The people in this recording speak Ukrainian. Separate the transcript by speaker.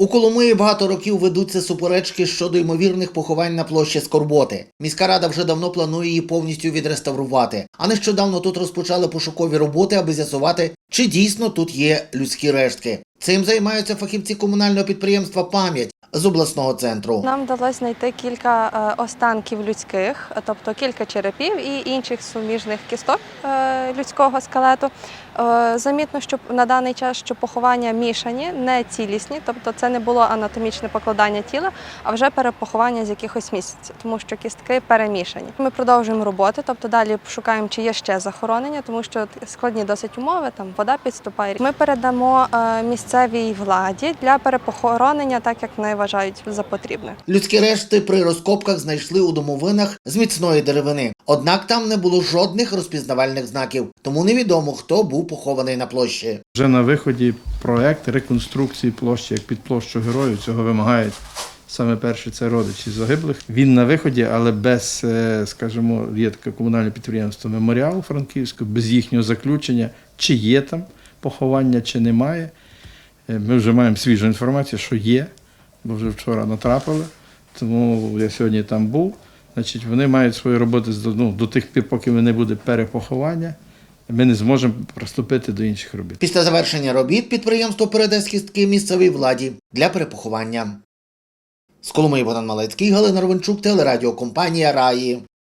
Speaker 1: У Коломиї багато років ведуться суперечки щодо ймовірних поховань на площі Скорботи. Міська рада вже давно планує її повністю відреставрувати. А нещодавно тут розпочали пошукові роботи, аби з'ясувати, чи дійсно тут є людські рештки. Цим займаються фахівці комунального підприємства Пам'ять з обласного центру.
Speaker 2: Нам вдалося знайти кілька е, останків людських, тобто кілька черепів і інших суміжних кісток е, людського скелету. Е, Замітно, що на даний час що поховання мішані, не цілісні, тобто це не було анатомічне покладання тіла, а вже перепоховання з якихось місць, тому що кістки перемішані. Ми продовжуємо роботи, тобто далі шукаємо, чи є ще захоронення, тому що складні досить умови, там вода підступає. Ми передамо е, місцевій владі для перепохоронення, так як вони вважають за потрібне.
Speaker 1: Людські решти при розкопках знайшли у домовинах з міцної деревини. Однак там не було жодних розпізнавальних знаків, тому невідомо, хто був похований на площі.
Speaker 3: Вже на виході проект реконструкції площі, як під площу героїв, цього вимагають саме перше це родичі загиблих. Він на виході, але без, е, скажімо, є таке комунальне підприємство Меморіал Франківського, без їхнього заключення, чи є там поховання, чи немає. Е, Ми вже маємо свіжу інформацію, що є, бо вже вчора натрапили. Тому я сьогодні там був. Значить, вони мають свою роботу ну, до тих пір, поки не буде перепоховання. Ми не зможемо приступити до інших робіт.
Speaker 1: Після завершення робіт підприємство передасть кістки місцевій владі для перепоховання. З Коломиї Богдан Малецький, Галина Ровенчук, телерадіокомпанія Раї.